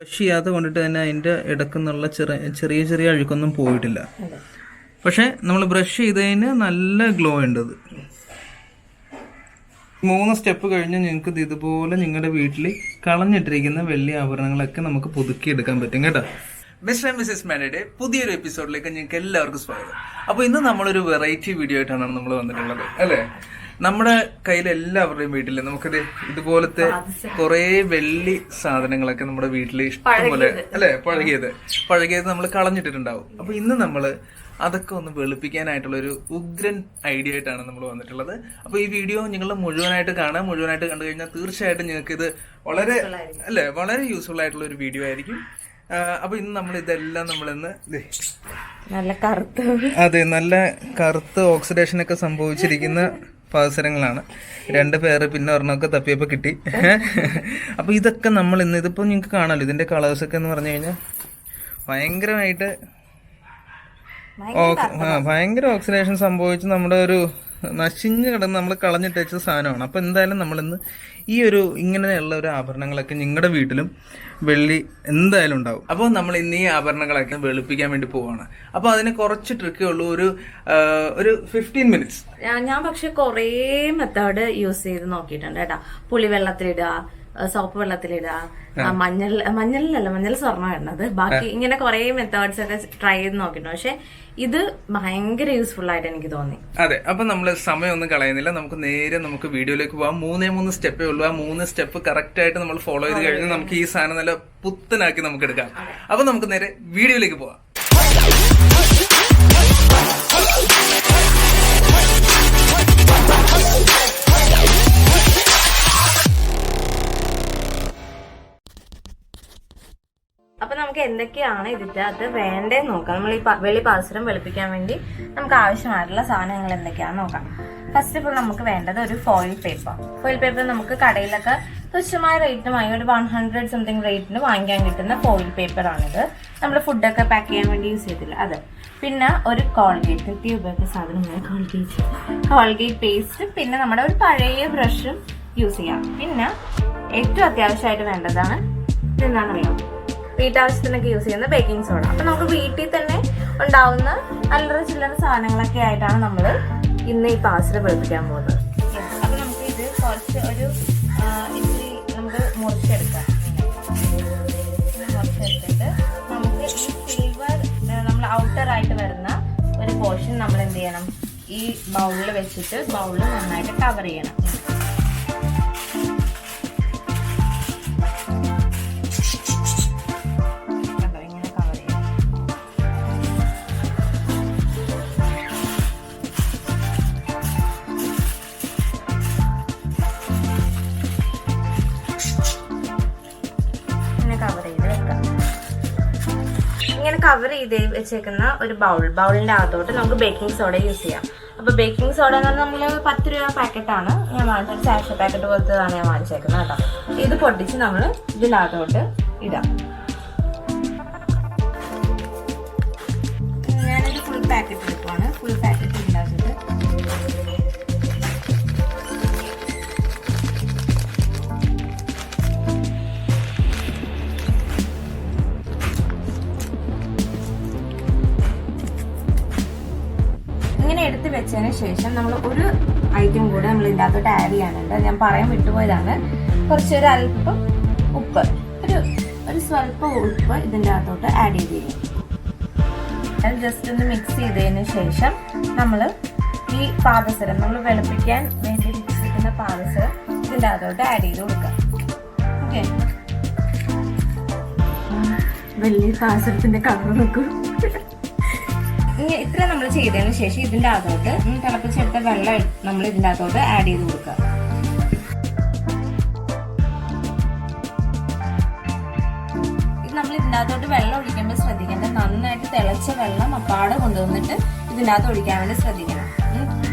Brush ചെയ്യാതെ കൊണ്ടിട്ട് തന്നെ അതിന്റെ ഇടക്കുന്നുള്ള ചെറിയ ചെറിയ ചെറിയ അഴുക്കൊന്നും പോയിട്ടില്ല. പക്ഷേ നമ്മൾ ബ്രഷ് ചെയ്തതിന് നല്ല ഗ്ലോ ഉണ്ട് മൂന്ന് സ്റ്റെപ്പ് കഴിഞ്ഞ് നിങ്ങൾക്ക് ഇത് ഇതുപോലെ നിങ്ങളുടെ വീട്ടിൽ കളഞ്ഞിട്ടിരിക്കുന്ന വെള്ളി ആഭരണങ്ങളൊക്കെ നമുക്ക് പുതുക്കിയെടുക്കാൻ പറ്റും കേട്ടോ. മിസ്റ്റർ മിസ്സസ് മാനയുടെ പുതിയൊരു എപ്പിസോഡിലേക്ക് നിങ്ങൾക്ക് എല്ലാവർക്കും സ്വാഗതം. അപ്പോൾ ഇന്ന് നമ്മളൊരു വെറൈറ്റി വീഡിയോ ആയിട്ടാണ് നമ്മൾ വന്നിട്ടുള്ളത് അല്ലേ? നമ്മുടെ കയ്യിൽ എല്ലാവരുടെയും വീട്ടിൽ നമുക്കിത് ഇതുപോലത്തെ കുറെ വെള്ളി സാധനങ്ങളൊക്കെ നമ്മുടെ വീട്ടിൽ ഇഷ്ടംപോലെ അല്ലെ? പഴകിയത്. പഴകിയത് നമ്മൾ കളഞ്ഞിട്ടിട്ടുണ്ടാവും. അപ്പൊ ഇന്ന് നമ്മൾ അതൊക്കെ ഒന്ന് വെളുപ്പിക്കാനായിട്ടുള്ള ഒരു ഉഗ്രൻ ഐഡിയ ആയിട്ടാണ് നമ്മൾ വന്നിട്ടുള്ളത്. അപ്പൊ ഈ വീഡിയോ നിങ്ങൾ മുഴുവനായിട്ട് കാണാം മുഴുവനായിട്ട് കണ്ടു കഴിഞ്ഞാൽ തീർച്ചയായിട്ടും നിങ്ങൾക്ക് ഇത് വളരെ അല്ലെ? വളരെ യൂസ്ഫുൾ ആയിട്ടുള്ള ഒരു വീഡിയോ ആയിരിക്കും അപ്പൊ ഇന്ന് നമ്മൾ ഇതെല്ലാം നമ്മളിന്ന് ദേ, നല്ല കറുത്ത അതെ നല്ല കറുത്ത് ഓക്സിഡേഷൻ ഒക്കെ സംഭവിച്ചിരിക്കുന്ന പാദസരങ്ങളാണ് രണ്ട് പേര് പിന്നെ ഒരെണ്ണമൊക്കെ തപ്പിയപ്പോൾ കിട്ടി. അപ്പൊ ഇതൊക്കെ നമ്മൾ ഇന്ന് ഇതിപ്പോ നിങ്ങൾക്ക് കാണാലോ. ഇതിന്റെ കളേഴ്സ് ഒക്കെ എന്ന് പറഞ്ഞു കഴിഞ്ഞാൽ ഭയങ്കരമായിട്ട് ഭയങ്കര ഓക്സിഡേഷൻ സംഭവിച്ച് നമ്മുടെ ഒരു നശിഞ്ഞു കിടന്ന് നമ്മൾ കളഞ്ഞിട്ട് വെച്ച സാധനമാണ്. അപ്പൊ എന്തായാലും നമ്മളിന്ന് ഈ ഒരു ഇങ്ങനെയുള്ള ഒരു ആഭരണങ്ങളൊക്കെ നിങ്ങളുടെ വീട്ടിലും വെള്ളി എന്തായാലും ഉണ്ടാവും. അപ്പോൾ നമ്മൾ ഇന്ന് ഈ ആഭരണങ്ങളൊക്കെ വെളുപ്പിക്കാൻ വേണ്ടി പോവാണ്. അപ്പോൾ അതിന് കുറച്ച് ട്രിക്കേ ഉള്ളൂ. ഒരു ഒരു ഫിഫ്റ്റീൻ മിനിറ്റ്സ് ഞാൻ- പക്ഷെ കൊറേ മെത്തേഡ് യൂസ് ചെയ്ത് നോക്കിയിട്ടുണ്ട് കേട്ടാ. പുളി വെള്ളത്തിലിടുക സോപ്പ് വെള്ളത്തിലിടുക മഞ്ഞൾ മഞ്ഞളിലല്ല മഞ്ഞൾ സ്വർണം ഇടുന്നത്. ബാക്കി ഇങ്ങനെ കുറെ മെത്തേഡ്സ് ഒക്കെ ട്രൈ ചെയ്ത് നോക്കിയിട്ടുണ്ട്. പക്ഷെ ഇത് ഭയങ്കര യൂസ്ഫുൾ ആയിട്ട് എനിക്ക് തോന്നി. അതെ അപ്പൊ നമ്മൾ സമയമൊന്നും കളയുന്നില്ല. നമുക്ക് നേരെ നമുക്ക് വീഡിയോയിലേക്ക് പോകാം മൂന്നേ മൂന്ന് സ്റ്റെപ്പേ ഉള്ളൂ. ആ മൂന്ന് സ്റ്റെപ്പ് കറക്റ്റ് ആയിട്ട് നമ്മൾ ഫോളോ ചെയ്ത് കഴിഞ്ഞാൽ നമുക്ക് ഈ സാധനം നല്ല പുത്തനാക്കി നമുക്ക് എടുക്കാം അപ്പൊ നമുക്ക് നേരെ വീഡിയോയിലേക്ക് പോവാം. നമുക്ക് എന്തൊക്കെയാണ് ഇതിന്റെ അത് വേണ്ടേന്ന് നോക്കാം. നമ്മൾ ഈ വെളി പാത്രം വെളുപ്പിക്കാൻ വേണ്ടി നമുക്ക് ആവശ്യമായിട്ടുള്ള സാധനങ്ങൾ എന്തൊക്കെയാണെന്ന് നോക്കാം. ഫസ്റ്റ് ഓൾ നമുക്ക് വേണ്ടത് ഒരു ഫോയിൽ പേപ്പർ ഫോയിൽ പേപ്പർ നമുക്ക് കടയിലൊക്കെ തുച്ഛമായ റേറ്റിനുമായി ഒരു വൺ ഹൺഡ്രഡ് സംതിങ് റേറ്റിന് വാങ്ങിക്കാൻ കിട്ടുന്ന ഫോയിൽ പേപ്പർ ആണിത്. നമ്മൾ ഫുഡൊക്കെ പാക്ക് ചെയ്യാൻ വേണ്ടി യൂസ് ചെയ്തില്ല അത്. പിന്നെ ഒരു കോൾഗേറ്റ് നിത്യ ഉപയോഗ സാധനമായ കോൾഗേറ്റ് കോൾഗേറ്റ് പേസ്റ്റ് പിന്നെ നമ്മുടെ ഒരു പഴയ ബ്രഷും യൂസ് ചെയ്യാം. പിന്നെ ഏറ്റവും അത്യാവശ്യമായിട്ട് വേണ്ടതാണ് ഇതെന്താണെന്നറിയാം വീട്ടാവശ്യത്തിനൊക്കെ യൂസ് ചെയ്യുന്ന ബേക്കിംഗ് സോഡ അപ്പൊ നമുക്ക് വീട്ടിൽ തന്നെ ഉണ്ടാവുന്ന അല്ലറ ചില്ലറ സാധനങ്ങളൊക്കെ ആയിട്ടാണ് നമ്മൾ ഇന്ന് ഈ പാസ്ത വെളുപ്പിക്കാൻ പോകുന്നത്. അപ്പൊ നമുക്ക് ഇത് കുറച്ച് ഒരു ഇച്ചിരി നമുക്ക് മുറിച്ചെടുക്കാം. ആയിട്ട് വരുന്ന ഒരു പോർഷൻ നമ്മൾ എന്ത് ചെയ്യണം? ഈ ബൗളിൽ വെച്ചിട്ട് ബൗളിൽ നന്നായിട്ട് കവർ ചെയ്യണം. ഇങ്ങനെ കവർ ചെയ്ത് വെച്ചേക്കുന്ന ഒരു ബൗൾ ബൗളിന്റെ അകത്തോട്ട് നമുക്ക് ബേക്കിംഗ് സോഡ യൂസ് ചെയ്യാം. അപ്പൊ ബേക്കിംഗ് സോഡ എന്ന് പറഞ്ഞാൽ നമ്മൾ പത്ത് രൂപ ആണ്. ഞാൻ വാങ്ങിച്ചത് സാഷ പാക്കറ്റ് പോലത്തതാണ് ഞാൻ വാങ്ങിച്ചേക്കുന്നത് കേട്ടോ. ഇത് പൊട്ടിച്ച് നമ്മൾ ഇതിനകത്തോട്ട് ഇടാം. ശേഷം നമ്മൾ ഒരു ഐറ്റം കൂടെ നമ്മൾ ഇതിന്റെ അകത്തോട്ട് ആഡ് ചെയ്യാനുണ്ട് ഞാൻ പറയാൻ വിട്ടുപോയതാണ്. കുറച്ചൊരു അല്പം ഉപ്പ്. ഒരു ഒരു സ്വല്പം ഉപ്പ് ഇതിന്റെ അകത്തോട്ട് ആഡ് ചെയ്ത്. ചെയ്യും അത് ജസ്റ്റ് ഒന്ന് മിക്സ് ചെയ്തതിന് ശേഷം നമ്മൾ ഈ പാദസരം നമ്മൾ വെളുപ്പിക്കാൻ വേണ്ടി വെച്ചിരിക്കുന്ന പാദസരം ഇതിന്റെ അകത്തോട്ട് ആഡ് ചെയ്ത് കൊടുക്കാം ഓക്കെ വലിയ പാദസരത്തിന്റെ കളർ നോക്കൂ. ഇനി ഇത്ര നമ്മൾ ചെയ്തതിന് ശേഷം ഇതിന്റെ അകത്തോട്ട് തിളപ്പിച്ചെടുത്ത വെള്ളം നമ്മൾ ഇതിന്റെ അകത്തോട്ട് ആഡ് ചെയ്ത് കൊടുക്കുക. നമ്മൾ ഇതിന്റെ അകത്തോട്ട് വെള്ളം ഒഴിക്കുമ്പോൾ ശ്രദ്ധിക്കേണ്ടത് നന്നായിട്ട് തിളച്ച വെള്ളം അപ്പാടെ കൊണ്ടുവന്നിട്ട് ഇതിനകത്ത് ഒഴിക്കാൻ വേണ്ടി ശ്രദ്ധിക്കണം.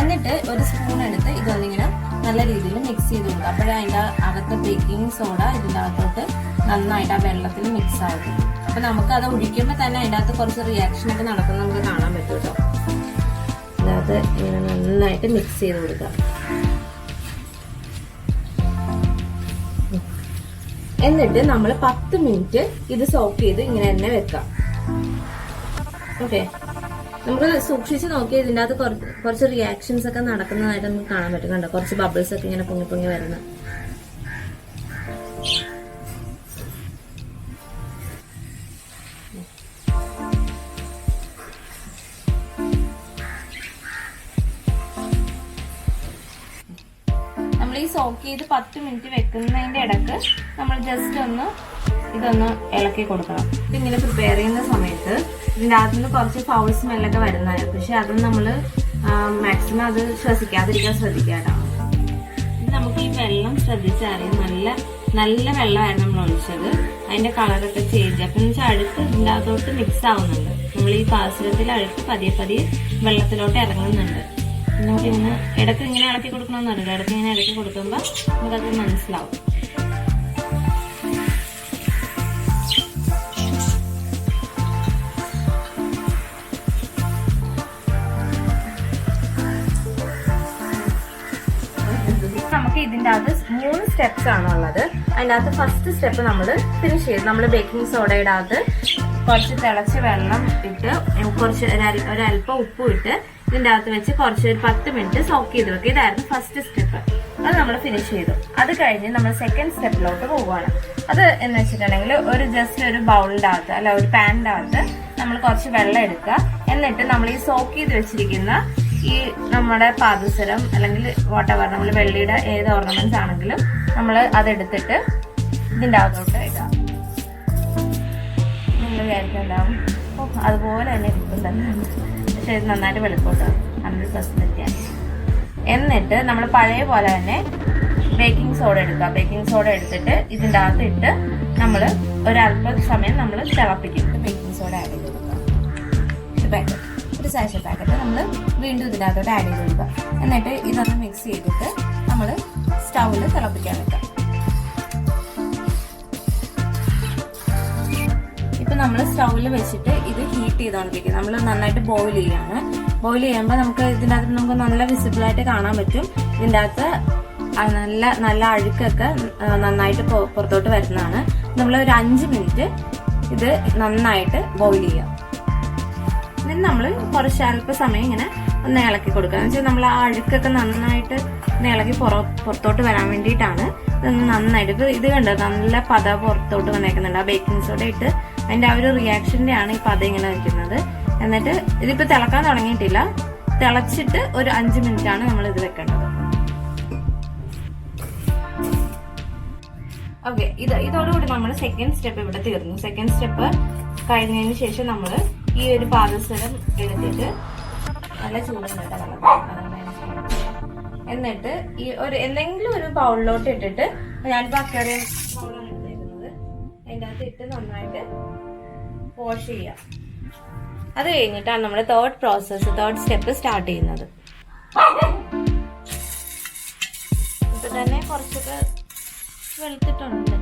എന്നിട്ട് ഒരു സ്പൂൺ എടുത്ത് ഇതൊന്നിങ്ങനെ നല്ല രീതിയിൽ മിക്സ് ചെയ്ത് കൊടുക്കുക. അപ്പോഴതിന്റെ അകത്ത് ബേക്കിംഗ് സോഡ ഇതിനകത്തോട്ട് നന്നായിട്ട് ആ വെള്ളത്തിൽ മിക്സ് ആകും അപ്പൊ നമുക്ക് അത് ഒഴിക്കുമ്പോൾ തന്നെ അതിന്റെ അകത്ത് കുറച്ച് റിയാക്ഷൻ ഒക്കെ നടക്കുന്നത് നമുക്ക് കാണാൻ പറ്റും കേട്ടോ ഇതിനകത്ത് ഇങ്ങനെ നന്നായിട്ട് മിക്സ് ചെയ്ത് കൊടുക്കാം. എന്നിട്ട് നമ്മൾ പത്ത് മിനിറ്റ് ഇത് സോക്ക് ചെയ്ത് ഇങ്ങനെ തന്നെ വെക്കാം. ഓക്കെ നമുക്ക് സൂക്ഷിച്ച് നോക്കിയാൽ ഇതിന്റെ അകത്ത് കുറച്ച് റിയാക്ഷൻസ് ഒക്കെ നടക്കുന്നതായിട്ട് നമുക്ക് കാണാൻ പറ്റും കണ്ടോ? കുറച്ച് ബബിൾസ് ഒക്കെ ഇങ്ങനെ പൊങ്ങി പൊങ്ങി വരുന്ന. ഈ സോക്ക് ചെയ്ത് പത്ത് മിനിറ്റ് വെക്കുന്നതിന്റെ ഇടയ്ക്ക് നമ്മൾ ജസ്റ്റ് ഒന്ന് ഇതൊന്ന് ഇളക്കി കൊടുക്കണം. ഇങ്ങനെ പ്രിപ്പയർ ചെയ്യുന്ന സമയത്ത് ഇതിന്റെ അകത്തു നിന്ന് കുറച്ച് ഫൗൾ സ്മെല്ലൊക്കെ വരുന്നതായിരുന്നു പക്ഷെ അത് നമ്മൾ മാക്സിമം അത് ശ്വസിക്കാതിരിക്കാൻ ശ്രദ്ധിക്കാട്ടോ നമുക്ക് ഈ വെള്ളം ശ്രദ്ധിച്ചറിയാം നല്ല നല്ല വെള്ളമായിരുന്നു നമ്മൾ ഒഴിച്ചത്. അതിന്റെ കളറൊക്കെ ചേഞ്ച് അപ്പം എന്ന് വെച്ചാൽ ഇതിന്റെ അകത്തോട്ട് മിക്സ് ആവുന്നുണ്ട്. നമ്മൾ ഈ പാത്രത്തിൽ അഴുക്ക് പതിയെ പതിയെ വെള്ളത്തിലോട്ട് ഇറങ്ങുന്നുണ്ട്. നമുക്കിങ്ങനെ ഇടയ്ക്ക് ഇങ്ങനെ ഇളക്കി കൊടുക്കണമെന്ന് എന്നല്ല ഇടയ്ക്ക് ഇങ്ങനെ ഇളക്കി കൊടുക്കുമ്പോൾ നമുക്കത് മനസ്സിലാവും. നമുക്ക് ഇതിന്റെ അകത്ത് മൂന്ന് സ്റ്റെപ്സ് ആണ് ഉള്ളത്. അകത്ത് ഫസ്റ്റ് സ്റ്റെപ്പ് നമ്മൾ ഫിനിഷ് ചെയ്ത് നമ്മൾ ബേക്കിംഗ് സോഡയുടെ അകത്ത് കുറച്ച് തിളച്ച വെള്ളം ഇട്ട് കുറച്ച് ഒരു ഒരല്പം ഉപ്പും ഇട്ട് ഇതിന്റെ അകത്ത് വെച്ച് കുറച്ച് ഒരു പത്ത് മിനിറ്റ് സോക്ക് ചെയ്ത് വെക്കുക ഇതായിരുന്നു ഫസ്റ്റ് സ്റ്റെപ്പ് അത് നമ്മൾ ഫിനിഷ് ചെയ്തു. അത് കഴിഞ്ഞ് നമ്മൾ സെക്കൻഡ് സ്റ്റെപ്പിലോട്ട് പോവുകയാണ്. അത് എന്ന് വെച്ചിട്ടുണ്ടെങ്കിൽ ഒരു ജസ്റ്റ് ഒരു ബൗളിന്റെ അകത്ത് അല്ല ഒരു പാനിന്റെ അകത്ത് നമ്മൾ കുറച്ച് വെള്ളം എടുക്കുക. എന്നിട്ട് നമ്മൾ ഈ സോക്ക് ചെയ്ത് വെച്ചിരിക്കുന്ന ഈ നമ്മുടെ പാദസരം അല്ലെങ്കിൽ വാട്ടവർ നമ്മൾ വെള്ളിയുടെ ഏത് ഓർണമെന്റ്സ് ആണെങ്കിലും നമ്മൾ അതെടുത്തിട്ട് ഇതിന്റെ അകത്തോട്ട് ഇടാം നിങ്ങൾ വിചാരിക്കുന്നുണ്ടാവും അതുപോലെ തന്നെ ഇരിക്കും തന്നെ പക്ഷെ ഇത് നന്നായിട്ട് വെളുപ്പോട്ടോ ഹൺഡ്രഡ് പെർസെന്റ് എന്നിട്ട് നമ്മൾ പഴയ പോലെ തന്നെ ബേക്കിംഗ് സോഡ എടുക്കുക ബേക്കിംഗ് സോഡ എടുത്തിട്ട് ഇതിന്റെ അകത്ത് ഇട്ട് നമ്മൾ ഒരല്പ സമയം നമ്മൾ തിളപ്പിക്കും. ബേക്കിംഗ് സോഡ ആഡ് ചെയ്ത് കൊടുക്കുക ഒരു സാഷ പാക്കറ്റ് നമ്മൾ വീണ്ടും ഇതിനകത്തോട്ട് ആഡ് ചെയ്ത് കൊടുക്കുക എന്നിട്ട് ഇതൊന്ന് മിക്സ് ചെയ്തിട്ട് നമ്മൾ സ്റ്റൗവിൽ തിളപ്പിക്കാൻ വെക്കാം. ഇപ്പൊ നമ്മൾ സ്റ്റൗവിൽ വെച്ചിട്ട് ഹീറ്റ് ചെയ്തോണ്ടിരിക്കും നമ്മൾ നന്നായിട്ട് ബോയിൽ ചെയ്യാണ്. ബോയിൽ ചെയ്യുമ്പോൾ നമുക്ക് ഇതിന്റെ അകത്ത് നമുക്ക് നല്ല വിസിബിൾ ആയിട്ട് കാണാൻ പറ്റും. ഇതിന്റെ അകത്ത് നല്ല നല്ല അഴുക്കൊക്കെ നന്നായിട്ട് പുറത്തോട്ട് വരുന്നതാണ്. നമ്മൾ ഒരു അഞ്ച് മിനിറ്റ് ഇത് നന്നായിട്ട് ബോയിൽ ചെയ്യാം ഇതിന് നമ്മൾ കുറച്ച് അല്പ സമയം ഇങ്ങനെ ഒന്ന് ഇളക്കി കൊടുക്കുക. എന്ന് വെച്ചാൽ നമ്മൾ ആ അഴുക്കൊക്കെ നന്നായിട്ട് ഇളക്കി പുറ പുറത്തോട്ട് വരാൻ വേണ്ടിയിട്ടാണ്. ഇതൊന്ന് നന്നായിട്ട് ഇത് കണ്ടോ? നല്ല പത പുറത്തോട്ട് വന്നേക്കുന്നുണ്ട്. ആ ബേക്കിംഗ് സോഡ ഇട്ട് അതിന്റെ ആ ഒരു റിയാക്ഷന്റെ ആണ് ഈ പത ഇങ്ങനെ നിൽക്കുന്നത് എന്നിട്ട് ഇതിപ്പോ തിളക്കാൻ തുടങ്ങിയിട്ടില്ല തിളച്ചിട്ട് ഒരു അഞ്ച് മിനിറ്റ് ആണ് നമ്മൾ ഇത് വെക്കേണ്ടത് ഓക്കെ ഇത് ഇതോടുകൂടി നമ്മൾ സെക്കൻഡ് സ്റ്റെപ്പ് ഇവിടെ തീർന്നു സെക്കൻഡ് സ്റ്റെപ്പ് കഴിഞ്ഞതിന് ശേഷം നമ്മൾ ഈ ഒരു പാദസരം എടുത്തിട്ട് നല്ല ചൂടുണ്ട് വെള്ളം. ചൂട്. എന്നിട്ട് ഈ ഒരു എന്തെങ്കിലും ഒരു ബൗളിലോട്ട് ഇട്ടിട്ട് ഞാനിപ്പോ എടുത്തിരുന്നത് അതിന്റെ അകത്ത് ഇട്ട് നന്നായിട്ട് വാഷ് ചെയ്യാം. അത് കഴിഞ്ഞിട്ടാണ് നമ്മൾ third process third step start ചെയ്യുന്നത്. ഇപ്പൊ തന്നെ കുറച്ചൊക്കെ വെളുത്തിട്ടുണ്ട്.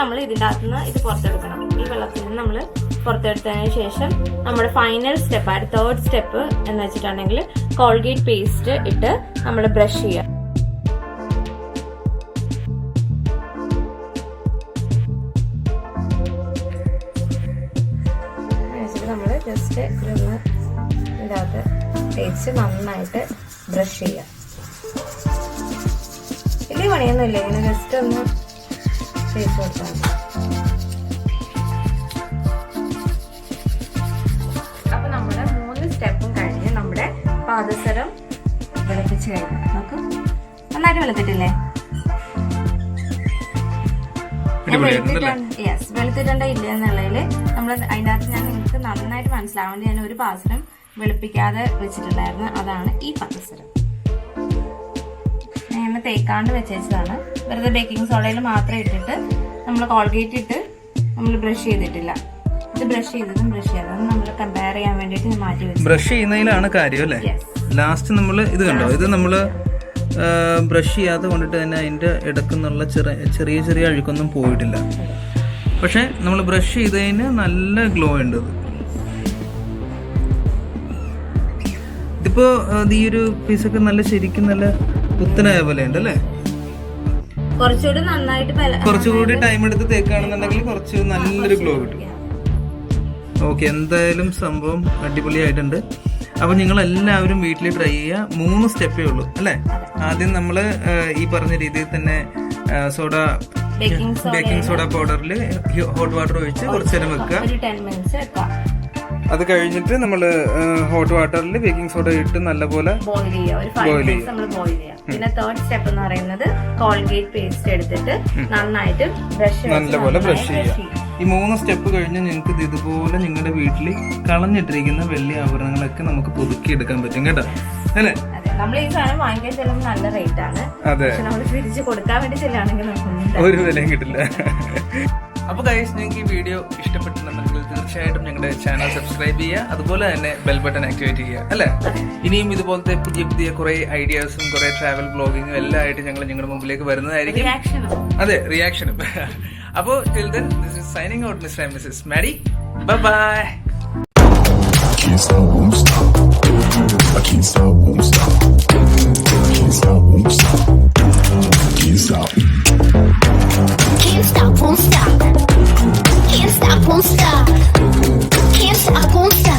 നമ്മൾ ഇതിന്റെ അകത്ത് നിന്ന് ഇത് പുറത്തെടുക്കണം. ഈ വെള്ളത്തിൽ നിന്ന് നമ്മൾ പുറത്തെടുത്തതിന് ശേഷം നമ്മുടെ ഫൈനൽ സ്റ്റെപ്പ് തേർഡ് സ്റ്റെപ്പ് എന്ന് വെച്ചിട്ടുണ്ടെങ്കിൽ കോൾഗേറ്റ് പേസ്റ്റ് ഇട്ട് നമ്മൾ ബ്രഷ് ചെയ്യുക തേച്ച് നന്നായിട്ട് ബ്രഷ് ചെയ്യുക വലിയ പണിയൊന്നുമില്ല ഇങ്ങനെ ജസ്റ്റ് ഒന്ന് തേച്ച് കൊടുത്താൽ മതി. അപ്പൊ നമ്മുടെ മൂന്ന് സ്റ്റെപ്പും കഴിഞ്ഞ് നമ്മുടെ പാദസരം വെളുപ്പിച്ച് കഴിഞ്ഞു. നമുക്ക് നന്നായിട്ട് വെളുത്തിട്ടില്ലേ? യെസ് വെളുത്തിട്ടുണ്ടോ. ഇല്ല എന്നുള്ളതിൽ നമ്മൾ അതിന്റെ അകത്ത് ഞാൻ നിങ്ങൾക്ക് നന്നായിട്ട് മനസ്സിലാവേണ്ടി ഞാൻ ഒരു പാത്രം വെളുപ്പിക്കാതെ വെച്ചിട്ടുണ്ടായിരുന്നു അതാണ് ഈ പഞ്ചസാര ഞാൻ തേക്കാണ്ട് വെച്ചതാണ് വെറുതെ ബേക്കിംഗ് സോഡയിൽ മാത്രം ഇട്ടിട്ട് നമ്മൾ കോൾഗേറ്റ് ഇട്ട് നമ്മൾ ബ്രഷ് ചെയ്തിട്ടില്ല. ഇത് ബ്രഷ് ചെയ്തതും ബ്രഷ് ചെയ്തതും നമ്മൾ കമ്പയർ ചെയ്യാൻ വേണ്ടിയിട്ട് മാറ്റി വെച്ചു ബ്രഷ് ചെയ്യുന്നതിലാണ് കാര്യം അല്ലേ? ലാസ്റ്റ് നമ്മൾ ഇത് കണ്ടോ? ഇത് നമ്മൾ ബ്രഷ് ചെയ്യാതെ കൊണ്ടിട്ട് തന്നെ അതിന്റെ ഇടക്കുന്നുള്ള ചെറിയ ചെറിയ ചെറിയ അഴുക്കൊന്നും പോയിട്ടില്ല. പക്ഷേ നമ്മൾ ബ്രഷ് ചെയ്തതിന് നല്ല ഗ്ലോ ഉണ്ട് ഇതിപ്പോ ഈ ഒരു പീസൊക്കെ നല്ല ശരിക്കും നല്ല പുത്തനായ പോലെ ഉണ്ട് അല്ലേ? കുറച്ചുകൂടി നന്നായിട്ട് കുറച്ചുകൂടി ടൈം എടുത്ത് തേക്കാണെന്നുണ്ടെങ്കിൽ കുറച്ച് നല്ലൊരു ഗ്ലോ കിട്ടും. ഓക്കെ എന്തായാലും സംഭവം അടിപൊളിയായിട്ടുണ്ട്. അപ്പൊ നിങ്ങൾ എല്ലാവരും വീട്ടിൽ ട്രൈ ചെയ്യുക. മൂന്ന് സ്റ്റെപ്പേ ഉള്ളൂ അല്ലേ? ആദ്യം നമ്മൾ ഈ പറഞ്ഞ രീതിയിൽ തന്നെ soda baking soda baking soda പൗഡറിൽ hot water ഒഴിച്ച് കുറച്ച് നേരം വെക്കുക. അത് കഴിഞ്ഞിട്ട് നമ്മൾ ഹോട്ട് വാട്ടറിൽ ബേക്കിംഗ് സോഡ ഇട്ട് നല്ലപോലെ ബോയിൽ ചെയ്യുക. നമ്മൾ ബോയിൽ ചെയ്യാം പിന്നെ തേർഡ് സ്റ്റെപ്പ് എന്ന് പറയുന്നത് കോൾഗേറ്റ് പേസ്റ്റ് എടുത്തിട്ട് നന്നായിട്ട് ബ്രഷ് നല്ലപോലെ ബ്രഷ് ചെയ്യുക. ഈ മൂന്ന് സ്റ്റെപ്പ് കഴിഞ്ഞ് നിങ്ങൾക്ക് ഇത് ഇതുപോലെ നിങ്ങളുടെ വീട്ടിൽ കളഞ്ഞിട്ടിരിക്കുന്ന വെള്ളി ആഭരണങ്ങളൊക്കെ നമുക്ക് പുതുക്കി എടുക്കാൻ പറ്റും കേട്ടോ. അല്ലേ? നമ്മൾ ഈ സാധനം വാങ്ങിക്കാൻ ചെല്ലുമ്പോൾ നല്ല റേറ്റ് ആണ്. അതെ. നമ്മൾ തിരിച്ചു കൊടുക്കാൻ വേണ്ടി ചെല്ലാണെങ്കിൽ ഒരു വിലയും കിട്ടില്ല. അപ്പൊ ഗൈസ് നിങ്ങൾക്ക് ഈ വീഡിയോ ഇഷ്ടപ്പെട്ടിട്ടുണ്ടെങ്കിൽ തീർച്ചയായിട്ടും ഞങ്ങളുടെ ചാനൽ സബ്സ്ക്രൈബ് ചെയ്യുക. അതുപോലെ തന്നെ ബെൽ ബട്ടൺ ആക്ടിവേറ്റ് ചെയ്യുക അല്ലേ? ഇനിയും ഇതുപോലത്തെ പുതിയ പുതിയ കുറെ ഐഡിയാസും കുറെ ട്രാവൽ ബ്ലോഗിങ്ങും എല്ലാം ആയിട്ട് ഞങ്ങൾ നിങ്ങളുടെ മുമ്പിലേക്ക് വരുന്നതായിരിക്കും. റിയാക്ഷനോ അതെ റിയാക്ഷനും അപ്പോൾ till then this is signing out mister and missus Mary bye bye Can't stop, won't stop. I can't stop, won't stop. Can't stop, won't stop. Can't stop. Can't stop, won't stop. Can't stop, won't stop. Can't stop, won't stop.